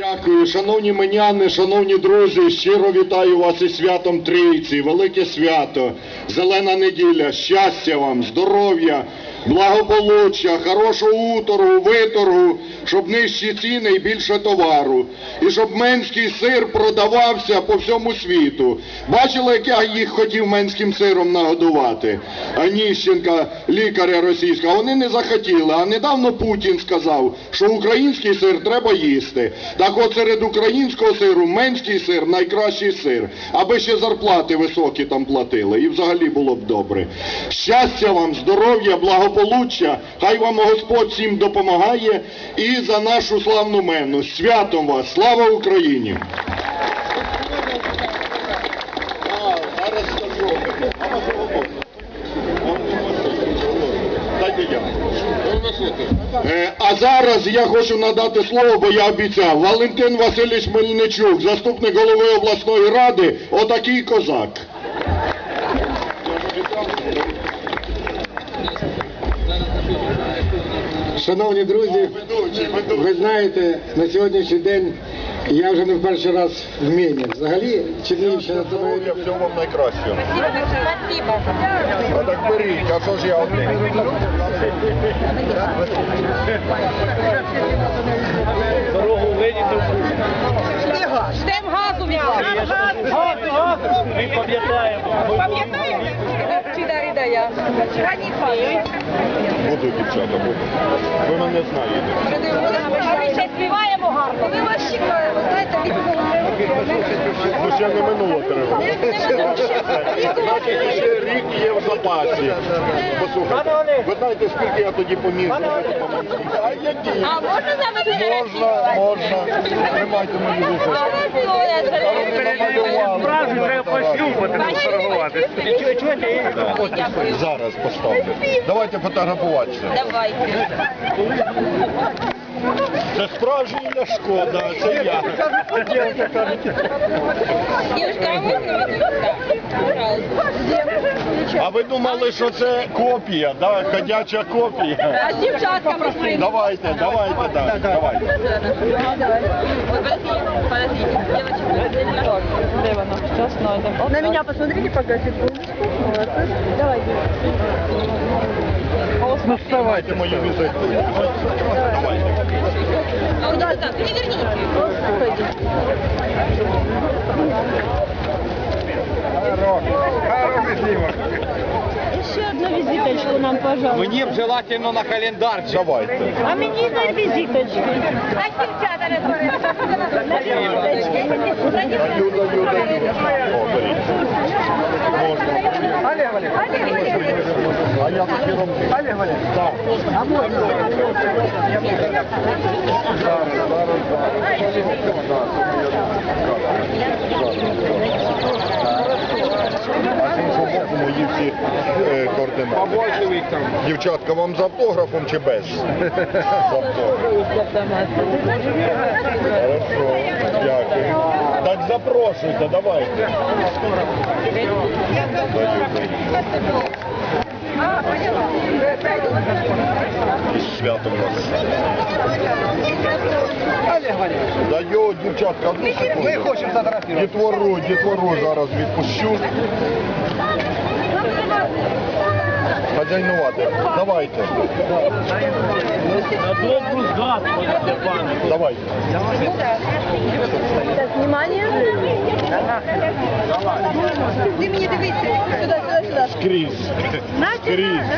Дякую, шановні меняни, шановні друзі, щиро вітаю вас із святом Трійці, велике свято, зелена неділя, щастя вам, здоров'я, благополуччя, хорошого уторгу, виторгу, щоб нижчі ціни і більше товару. І щоб менський сир продавався по всьому світу. Бачили, як я їх хотів менським сиром нагодувати? Аніщенка, лікаря російського, вони не захотіли. А недавно Путін сказав, що український сир треба їсти. Так от серед українського сиру менський сир найкращий сир, аби ще зарплати високі там платили. І взагалі було б добре. Щастя вам, здоров'я, благополуччя, хай вам Господь всім допомагає і за нашу славну мену. Святом вас! Слава Україні! Е, А зараз я хочу надати слово, бо я обіцяв. Валентин Васильович Мельничук, заступник голови обласної ради, отакий козак. Шановні друзі, ви знаєте, на сьогоднішній день я вже не в перший раз в Міні. Взагалі, Чернігівщина це Здоров'я, всього вам найкращого. Спасибо. А так беріть, а що ж я один? Ждем газу від вас. Ми пам'ятаємо. Пам'ятаєте? Буду, дівчата, буду. Ви мене знаєте. А ми ще співаємо гарно. Ми вас від Ну ще не минуло треба. Значить, ще рік є в запасі. Послухайте, ви знаєте, скільки я тоді поміг? А які? А можна з вами Можна, можна. Тримайте мої вуха. Справді треба пощупати, не фотографувати. Зараз поставлю. Давайте фотографуватися. Давайте. Це справжній Ляшко, да, це я. Дівчатка, а можна вас? Так, пожалуйста. А ви думали, що це копія, да? ходяча копія? А з дівчатками приймемо. Давайте, давайте, так, давайте. Подожди, подожди, девочка. Где она? Сейчас найдем. На меня посмотрите пока секундочку. Молодцы. Давайте. Ну вставайте мою візитку. Давайте. А вот так, переверните. Еще одну визиточку нам, пожалуйста. Мені б желательно на календар. Давайте. А мне на визиточки. А дівчата не. На визиточки. Даю, даю, даю. О, беріть. А я таки роблю. Так. Зараз, зараз, А з іншого боку мої всі е, координати. Дівчатка, вам з автографом чи без? З автографом. Хорошо, дякую. Так запрошуйте, давайте. Даю, І святом вас. Даю, дівчатка, одну секунду. Ми хочемо фотографувати. Дітвору, дітвору зараз відпущу. Хазяйнувати. Давайте. На добру згадку, пане. Давайте. Так, внимание. Ты мне дивися. Сюда, сюда, сюда. Скрізь. Скрізь.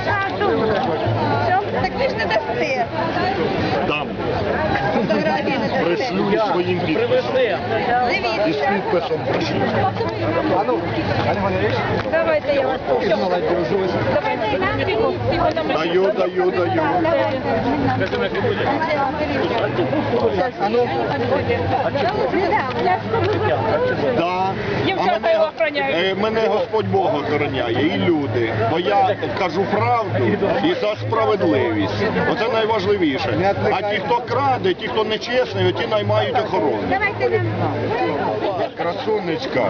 Так ви ж не дасте. Дам. Фотографії не дасте. Пришлю із своїм підписом. Привезли. Із підписом пришлю. Давайте я вас Даю, даю, даю. Да. Дівчата А мене- його охороняють. е, Мене Господь Бог охороняє і люди. Бо я кажу правду і за справедливість. Оце найважливіше. А ті, хто краде, ті, хто нечесний, ті наймають охорону. Красунечка.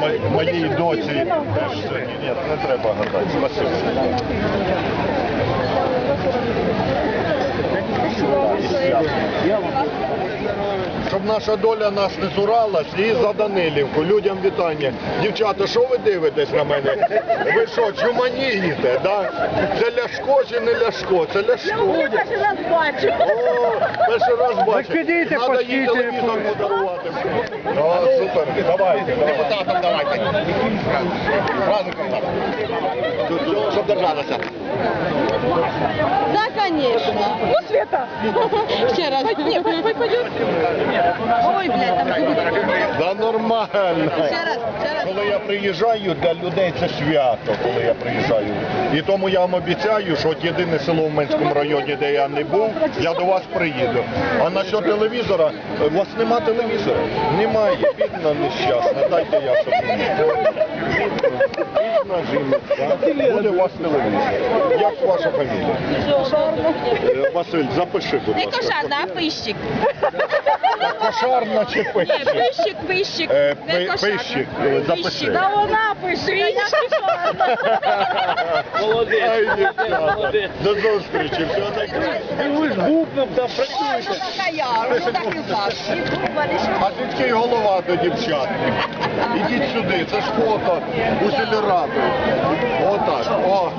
Мо- Моїй доці. Ні, не треба гадати. Спасибо. Свято. Щоб наша доля нас не цуралась, і за Данилівку. Людям вітання. Дівчата, що ви дивитесь на мене? Ви що, чуманієте, да? Це Ляшко чи не Ляшко? Це Ляшко. Я перший раз бачу. О, перший раз бачу. підійте, Надо їй телевізор подарувати. О, супер, давайте. Депутатам давайте. Щоб держалася. Да, конечно. Ну, Света. Ще раз. Ой, блядь, там. Да нормально. Ще раз, ще раз. Коли я приїжджаю, для людей це свято, коли я приїжджаю. І тому я вам обіцяю, що от єдине село в Менському районі, де я не був, я до вас приїду. А насчет телевізора, у вас нема телевізора? Немає. Бідна нещасна, дайте я собі. Бідна жінка. Буде у вас телевізор. Як ваша фамілія? Е, Василь, запиши, будь Не ласка. а пищик. Кошарна чи Ні, пищик? пищик, пищик. Е, Не пи- кошарна. пищик, е, запиши. Та вона пищик, а я кошарна. Молодець. Дівчата. Молодець. До зустрічі, всього найкращого. Ви ж там працюєте. ну така я, ну так і так. І дуба, і що? А звідки й голова до дівчат? Ідіть сюди, це ж фото у сільраду. Отак, о.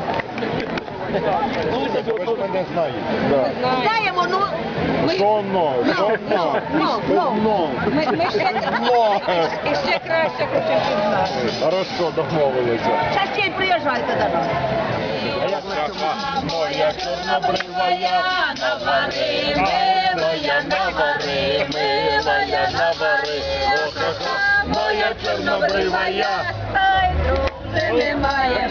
Ви ж мене знаєте. Знаємо, ну, ми, Що но, що но? ну, ну. Но. ми, ми ще, Но. і ще краще хочемо, щоб знали. Хорошо, домовилися. Зараз ще й приїжджайте до нас. Моя чорнобривая, навари, милая, навари, милая, навари, ох, моя чорнобривая. Ай, друже, Ай, немає.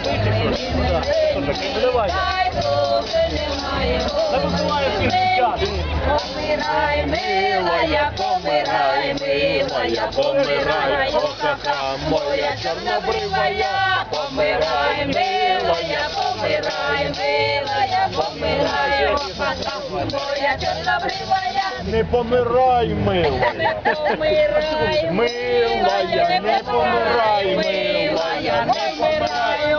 Помирай, милая, помирай, милая, помирай, ох, ха, моя чорнобривая, помирай, милая, помирай, милая, ха, моя чорнобривая, Не помирай, мила. не помирай, Милая, не помирай, милая, не помирай,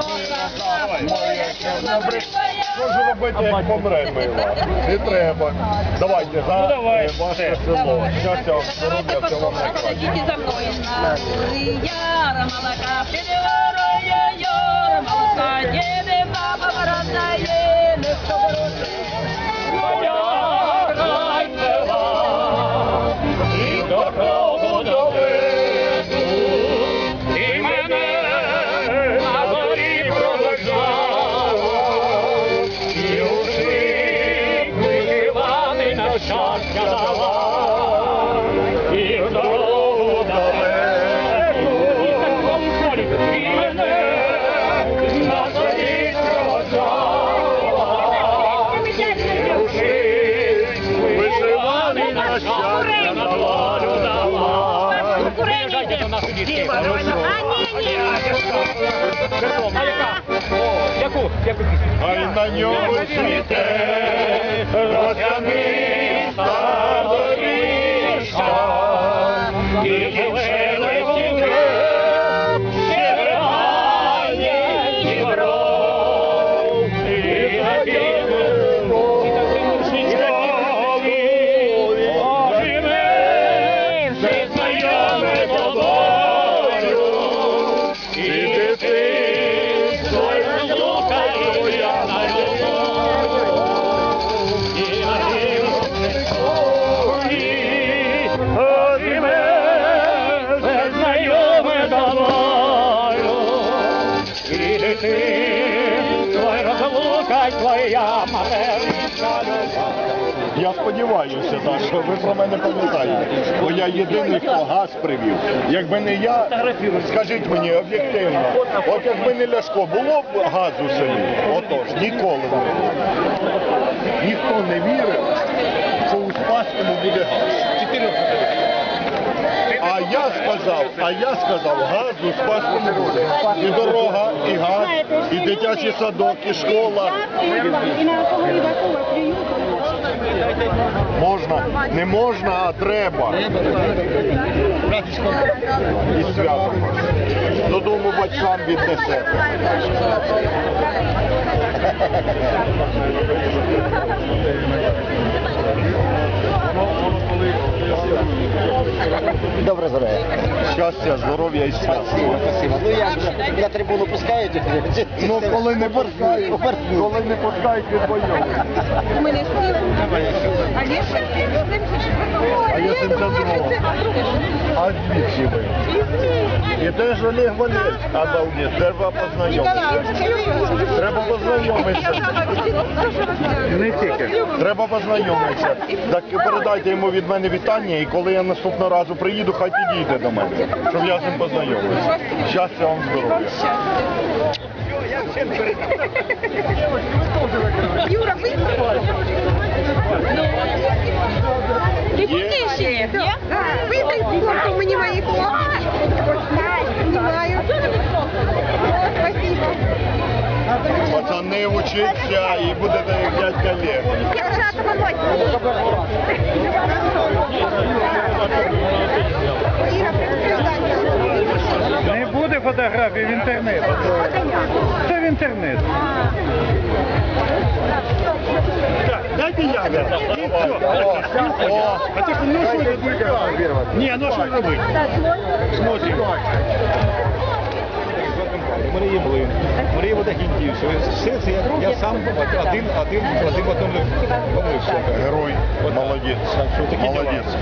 моя чорнобривая. Що ж робити, як помре, мила? Не треба. Давайте за Ну, давай, е, ваше все. село. Щастя здоров'я, всього вам найкращого. Идите за мной. Яра молока, переворая, А, ні? Яку? Яку пісню? Ай на ньому світе розяниста доріжка, І зелені твоя материнська любов. Я сподіваюся, так, що ви про мене пам'ятаєте, бо я єдиний, хто газ привів. Якби не я, скажіть мені об'єктивно, от якби не Ляшко, було б газу в селі? Отож, ніколи не було. Ніхто не вірив, що у Спаському буде газ. А я сказав, а я сказав, газу спас не буде. І дорога, і газ, і дитячий садок, і школа. І на. Можна, не можна, а треба. І свято. Додому батькам віднесе. Воно, воно коли Добре здоров'я. Щастя, здоров'я і свят. Спасибо. Ну як же, на трибуну пускаєте? Ну, коли не пускають, коли не пускають, відвоюють. Ми не спіли. А є ще? А я 72-го. А звідки ви? І теж Олег Валерійович. Обалдеть, треба познайомитися. Треба познайомитися. Не тільки. Треба познайомитися. Так передайте йому від мене вітання, і коли я наступного разу приїду, хай підійде до мене, щоб я з ним познайомився. Щастя вам здоров'я. Юра, ви Є? ще є? Витай фото мені мої хлопці. Знімаю. Спасибо. Пацани, учіться і будете як дядька. Я вже помочь. Іра. Не буде фотографій в інтернет. Це в інтернет. Дайте я. А так, ну що робити? Ні, ну що робити? Смотрим. Марія Марія все це я, я сам один, один, один в одному помився. Герой, молодець. такі діла. Молодець.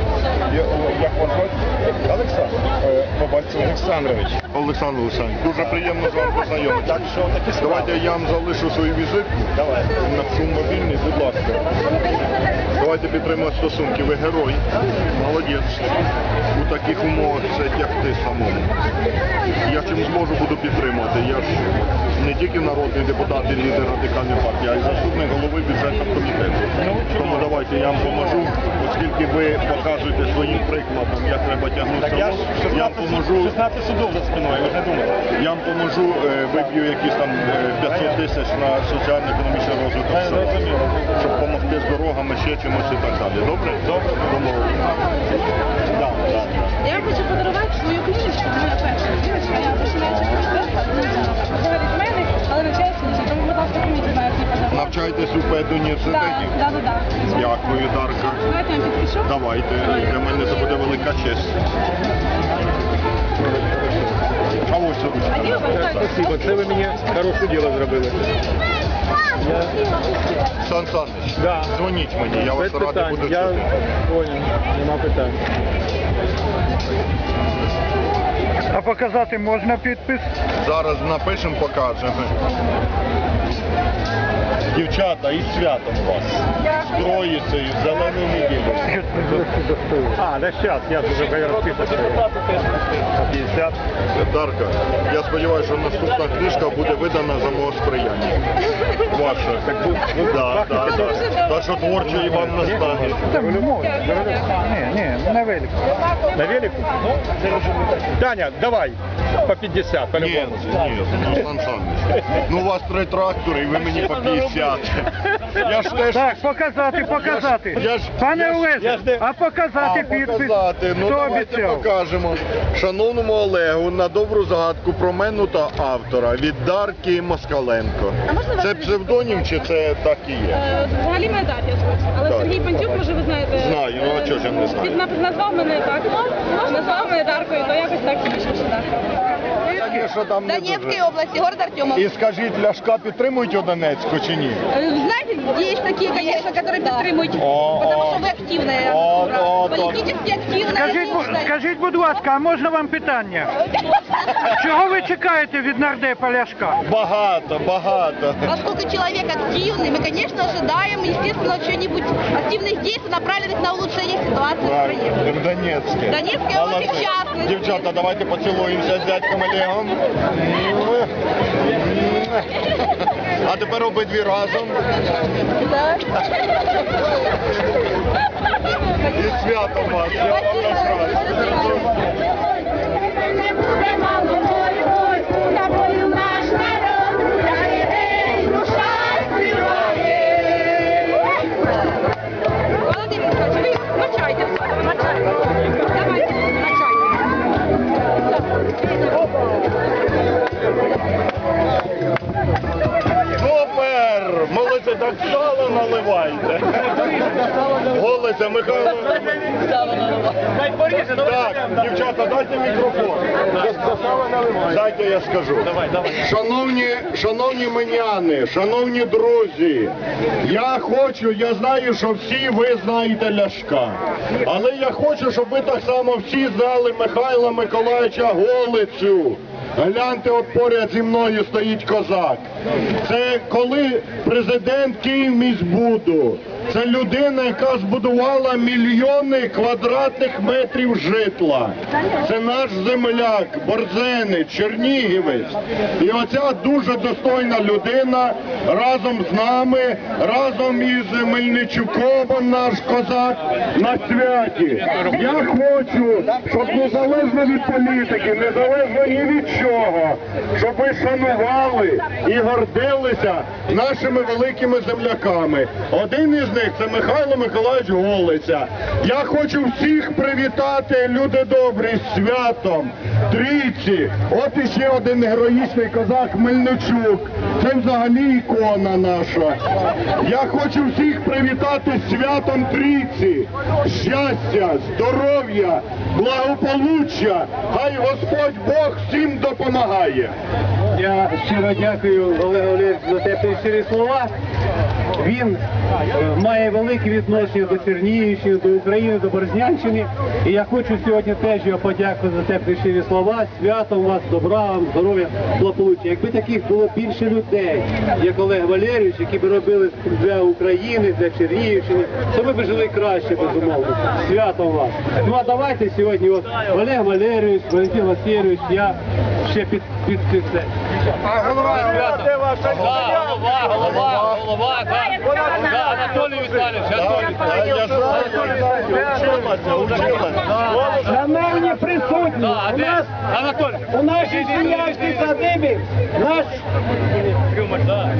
Я- Як вас звати? Олександр, е, Олександрович. Олександр Олександрович, дуже приємно з вами познайомитися. Так що такі справи. Давайте я вам залишу свою візитку. Давай. На шум мобільний, будь ласка. Давайте підтримувати стосунки. Ви герой. Молодець. У таких умовах це тягти самому. Я чим зможу буду підтримувати. Я ж не тільки народний депутат і лідер радикальної партії, а й заступник голови бюджетного комітету. Тому давайте я вам поможу, оскільки ви показуєте своїм прикладом, як треба тягнути я село. Я вам поможу. 16 судов за спиною, ви ж не думали. Я вам поможу, е, виб'ю якісь там е, 500 тисяч на соціально-економічний розвиток Е, села, щоб допомогти з дорогами, ще чимось і так далі. Добре? Добре. Да. Я хочу подарувати свою книжечку, моя перша книжечка, я починаючи з мене, але лише, тому, будь ласка, поміть мене як подарунок. Навчаєтесь у педуніверситеті? Так, так, так. Дякую, Дарка. Давайте я підпишу. Давайте. Для мене це буде велика честь. А вот так? Спасибо, це ви мені хороше діло зробили. Сан Саныч, Да. дзвоніть мені, я вас радий буду Я чути. понял, нема питань. А показати можна підпис? Зараз напишемо, покажемо. Дівчата, із святом вас. З Троїцею, з зеленою неділю. А, да сейчас, я вже розписався. 50. Дарка, я сподіваюся, що наступна книжка буде видана за мого сприяння. Ваша. Ну, да, да, да. Так що творчої вам не стане. Це можна. Ні, ні, на велику. На велику? Таня, давай. По 50, Ні, по-любому. ні, ну, Сан Саныч. Ну у вас три трактори, і ви мені по 50. Я ж теж Так, показати, показати. Я ж- Пане я ж- Олеже, ж не- а показати А, підпис. показати. Ну Хто давайте обіцяв? покажемо. Шановному Олегу на добру загадку про мене та автора від Дарки Москаленко. А можна вас Це псевдонім чи це так і є? Е, Взагалі мене так, я звуть. Але Так. Сергій Пантюк, може ви знаєте. Знаю, ну а чого ж я не знаю? Він нап- назвав мене так. Назвав мене Даркою, то якось так і вийшло, що Дарка. Там не дуже. области, город Артемов. І скажіть, Ляшка підтримують у Донецьку чи ні? Э, Знаете, есть такие, конечно, которые поддерживают, О, потому о. что вы активная, О, дура, о, о. политически активная. Скажіть, бу- скажіть, будь ласка, а можна вам питання? Чого ви чекаєте від нардепа Ляшка? Багато, багато. Поскольку человек активный, мы, конечно, ожидаем, естественно, что-нибудь активных действий, направленных на улучшение ситуации в стране. Так, в Донецьке. Донецькій області, в частності. Дівчата, давайте поцілуємося з дядьком Олегом. Тепер обидві разом. І свято вас. Я вам бажаю. Так сало наливайте. Голиця, Михайло. Так, дівчата, дайте мікрофон. Дайте я скажу. Шановні, шановні меняни, шановні друзі, я хочу, я знаю, що всі ви знаєте Ляшка. Але я хочу, щоб ви так само всі знали Михайла Миколаївича Голицю. Гляньте, от поряд зі мною стоїть козак. Це коли президент Київміськбуду. Це людина, яка збудувала мільйони квадратних метрів житла. Це наш земляк, Борзенець, Чернігівець. І оця дуже достойна людина разом з нами, разом із Мельничуком, наш козак, на святі. Я хочу, щоб незалежно від політики, незалежно ні від чого, щоб ви шанували і гордилися нашими великими земляками. Один із них це Михайло Миколаївич Голиця. Я хочу всіх привітати, люди добрі, святом, трійці. От іще один героїчний козак Мельничук. Це взагалі ікона наша. Я хочу всіх привітати святом трійці. Щастя, здоров'я, благополуччя. Хай Господь Бог всім допомагає. Я щиро дякую Олегу Олеговичу за теплі щирі слова. Він е, має велике відношення до Чернігівщини, до України, до Борзнянщини. І я хочу сьогодні теж його подякувати за теплі щирі слова. Святом вас, добра вам, здоров'я, благополуччя. Якби таких було більше людей, як Олег Валерійович, які б робили для України, для Чернігівщини, то ми б жили краще, безумовно. Святом вас. Ну а давайте сьогодні от Олег Валерійович, Валентин Васильович, я ще під, під, під це. А голова, де ваша голова, голова, голова, да, да, Анатолій Віталійович, Анатолій Я знаю, я знаю, вчилася, вчилася. Шановні присутні, Да, у нас Анатолій. у нашій Сіянській садибі наш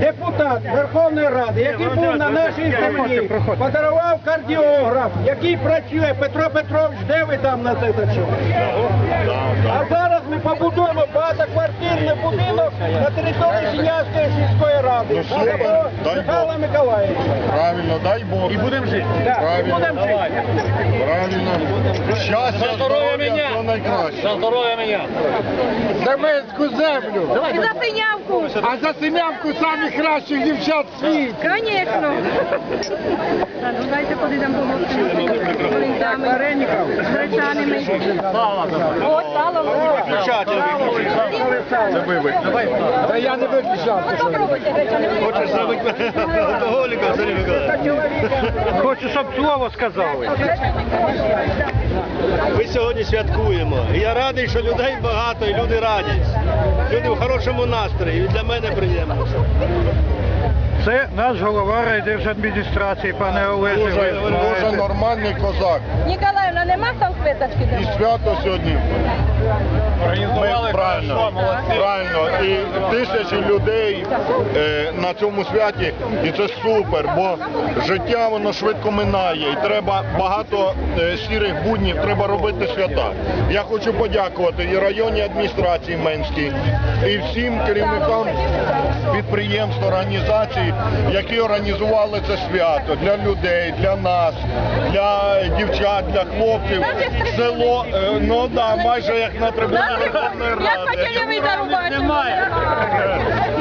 депутат Верховної Ради, який був на нашій землі, подарував кардіограф, який працює. Петро Петрович, де ви там на це що? А зараз ми побудуємо багатоквартирний будинок на території Сіянської сільської ради. Ну, Михайла Бог. Миколаївича. Правильно, дай Бог. І будемо жити. Правильно, Будемо жити. правильно. Щастя, здоров'я, все найкраще. За здоров'я мене. Семенську землю. І за синявку. А за семянку самих кращих дівчат світу. Конечно. Так, ну дайте там помогти. З гречаними. О, сало. Та я не виключав. Попробуйте гречани. Хочеш зробити алкоголіка, Сергій Миколаївич? Хочу, щоб слово сказали. Ми сьогодні святкуємо. І я радий, що людей багато і люди раді. Люди в хорошому настрої. І для мене приємно. Це наш голова райдержадміністрації, пане Олеже. Дуже, дуже нормальний козак. Ніколаївна, нема салфеточки? І свято сьогодні. Ми, правильно, правильно. І тисячі людей е, на цьому святі, і це супер, бо життя воно швидко минає, і треба багато е, сірих буднів, треба робити свята. Я хочу подякувати і районній адміністрації Менській, і всім керівникам підприємств, організацій, які організували це свято для людей, для нас, для дівчат, для хлопців. Село, е, ну да, майже як на трибуні Верховної Як Ради.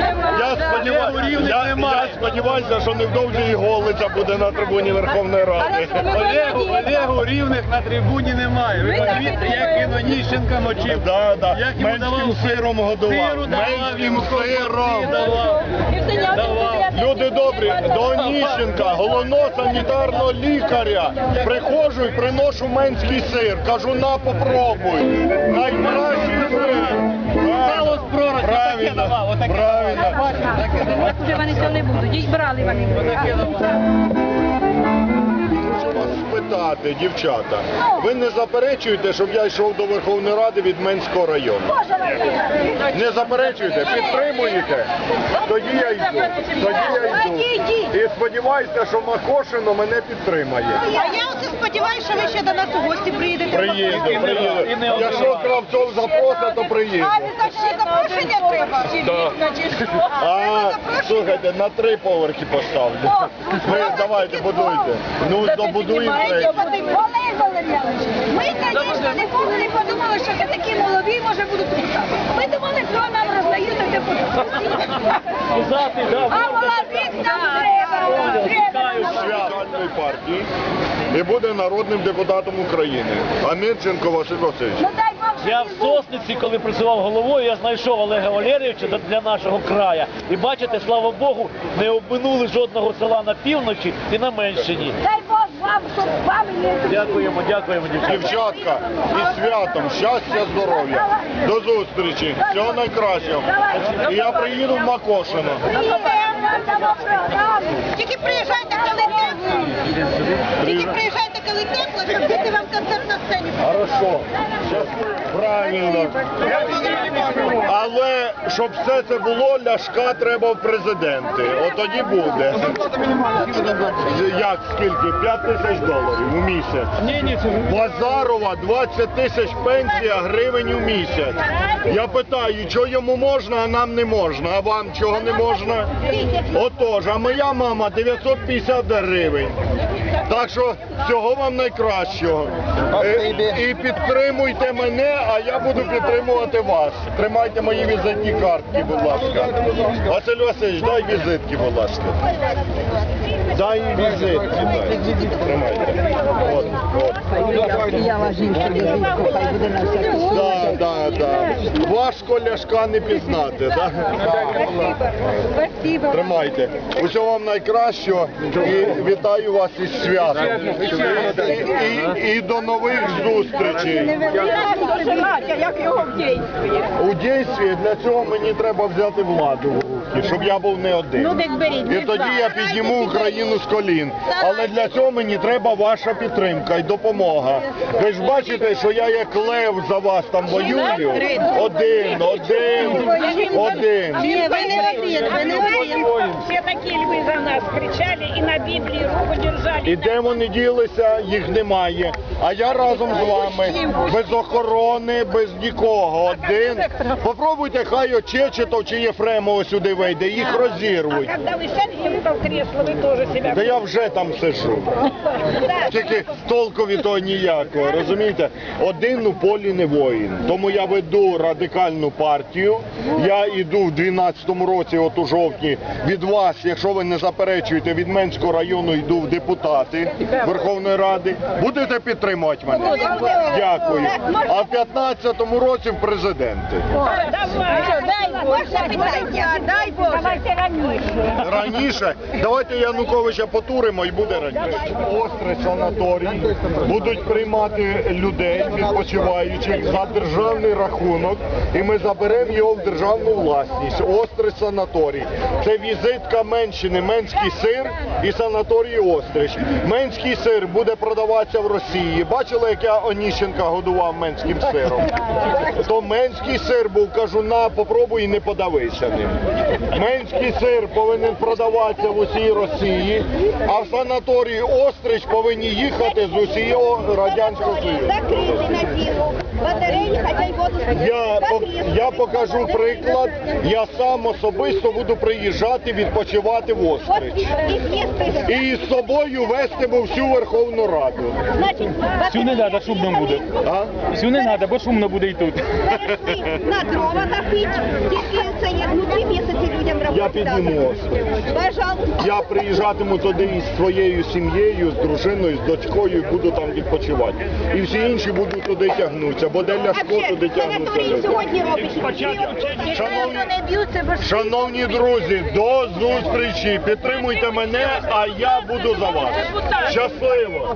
Я сподіваюся, я, я сподіваюся, що невдовзі і Голиця буде на трибуні Верховної Ради. Олегу, Олегу рівних на трибуні немає. Ви подивіться, як він Оніщенка мочив. Да, да. Як йому Менським давав сиром годував. Сиру давав, Менським йому сиром. давав. Люди добрі, до Оніщенка, головного санітарного лікаря, приходжу і приношу менський сир. Кажу, на попробуй. Найкращий сир. Сало таке давав, отаке правильно. Вже вони цього не будуть. Їх брали вони. Хочу дівчата, ви не заперечуєте, щоб я йшов до Верховної Ради від Менського району? Не заперечуєте? Підтримуєте? Тоді я йду. Тоді я йду. І сподіваюся, що Макошино мене підтримає. А я оце сподіваюся, що ви ще до нас у гості приїдете. Приїду, приїду. Якщо Кравцов запросить, то приїду. А обов'язково запрошення треба. А, слухайте, на три поверхи поставлю. Ви давайте, будуйте. Ну, добудуємо. Ми, звісно, ніколи не подумали, що такі молоді, може, будуть писати. Ми думали, що нам роздають це депутати. А партії і буде народним депутатом України. Амельченко Василь Васильович. Ну, я в сосниці, коли працював головою, я знайшов Олега Валерійовича для нашого краю. І бачите, слава Богу, не обминули жодного села на півночі і на меншині. Вам, щоб вам Дякуємо, дякуємо, дівчата. Дівчатка, І святом, щастя, здоров'я. До зустрічі. Всього найкращого. І я приїду в Макошино. Тільки приїжджайте, коли. Тільки приїжджайте, коли тепло, щоб діти вам концерт на сцені. Хорошо. Правильно. Але щоб все це було, ляшка треба в президенти. От тоді буде. Як скільки? 5 тисяч доларів у місяць. Базарова 20 тисяч пенсія гривень у місяць. Я питаю, що йому можна, а нам не можна, а вам чого не можна? Отож, а моя мама 950 гривень. Так що всього вам найкращого. І, І підтримуйте мене, а я буду підтримувати вас. Тримайте мої візитні картки, будь ласка. Василь Васильович, дай візитки, будь ласка. Дай візитки, дай. Тримайте. От, от. Да, да, да. Важко ляшка не пізнати, да? Спасибо. Тримайте. Усього вам найкращого і вітаю вас із святом. І, і, і до нових зустрічей. Як його в дійстві. У дійстві для цього мені треба взяти владу в руки, щоб я був не один. Ну, так беріть, І не тоді я підніму Україну з колін. Але для цього мені треба ваша підтримка і допомога. Ви ж бачите, що я як лев за вас там воюю. Один, один, один. Ні, ви не один, ви не один. Все такие львы за нас кричали и на Библии руку держали. І де вони ділися, їх немає. А я разом з вами, без охорони, без нікого. Один. Попробуйте, хай Очечетов чи Єфремов сюди вийде, їх розірвуть. Когда вы сядете в кресло, вы тоже себя... та я вже там сижу. Тільки толку від того ніякого, розумієте? Один у полі не воїн. Тому я веду радикальну партію. Я йду в 12-му році, от у жовтні, від вас, якщо ви не заперечуєте, від Менського району йду в депутати Верховної Ради. Будете підтримувати мене? Дякую. А в 15-му році в президенти. Бог, запитання, дай Бог. давайте раньше. Раніше давайте Януковича потуримо і буде раніше. Острий санаторій будуть приймати людей відпочиваючих за державний рахунок, і ми заберемо його в державну власність. Острий санаторій. Це візитка Менщини, Менський сир і санаторій Острич. Менський сир буде продаватися в Росії. Бачили, як я Оніщенка годував менським сиром? То менський сир був, кажу, на, попробуй не подавися ним. Менський сир повинен продаватися в усій Росії, а в санаторії Острич повинні їхати з усього Радянського Союзу. На. Батареї хотять воду Я, пок- я покажу приклад, я сам особисто буду приїжджати відпочивати в Острич. І з собою вестиму всю Верховну Раду. Значить, Всю не треба, шумно буде. А? Всю не треба, бо шумно буде і тут. на дрова запить, тільки це є внутрі місяці людям Я роботи. підніму Острич. Пожалуйста. Я приїжджатиму туди із своєю сім'єю, з дружиною, з дочкою і буду там відпочивати. І всі інші будуть туди тягнутися, бо буде Ляшко, туди тягнуться сьогодні робить. Шановні, шановні друзі, до зустрічі. Підтримуйте мене, а я буду за вас. Щасливо!